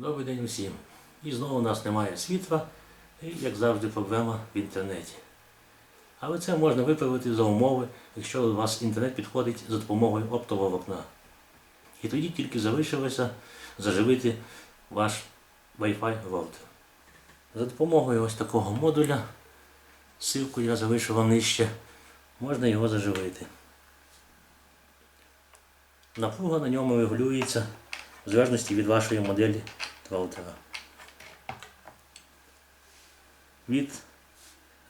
Добрий день усім. І знову у нас немає світла, і, як завжди, проблема в інтернеті. Але це можна виправити за умови, якщо у вас інтернет підходить за допомогою оптового вікна. І тоді тільки залишилося заживити ваш Wi-Fi роутер. За допомогою ось такого модуля, ссылку я залишу вам нижче, можна його заживити. Напруга на ньому регулюється в залежності від вашої моделі роутера. Від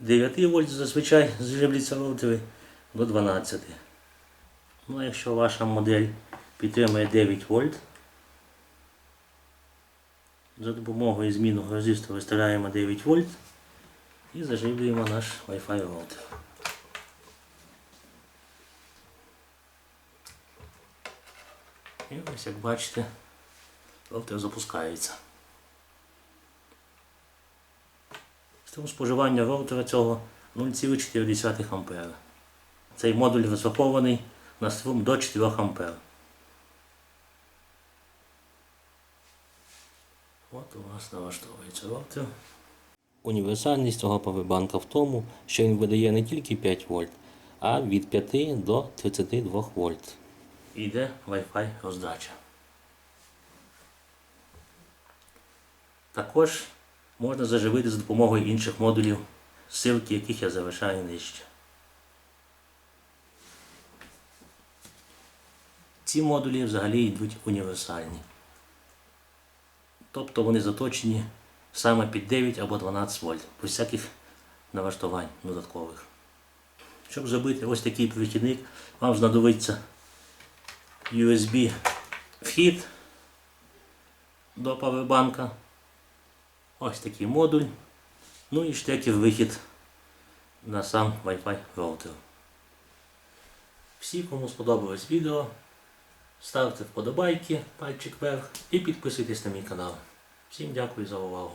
9 вольт зазвичай зживляться роутери до 12. Ну а якщо ваша модель підтримує 9 вольт, за допомогою зміну резистора виставляємо 9 вольт і заживлюємо наш Wi-Fi роутер. І ось як бачите, роутер запускається. Тому споживання роутера цього 0,4 А. Цей модуль розрахований на струм до 4 А. От у нас налаштовується роутер. Універсальність цього павербанка в тому, що він видає не тільки 5 вольт, а від 5 до 32 вольт. Іде Wi-Fi роздача. Також можна заживити за допомогою інших модулів, ссылки яких я залишаю нижче. Ці модулі взагалі йдуть універсальні. Тобто вони заточені саме під 9 або 12 вольт, без всяких налаштувань додаткових. Щоб зробити ось такий перехідник, вам знадобиться USB вхід до павербанка. Ось такий модуль. Ну і штекер вихід на сам Wi-Fi роутер. Всі, кому сподобалось відео, ставте вподобайки, пальчик вверх і підписуйтесь на мій канал. Всім дякую за увагу.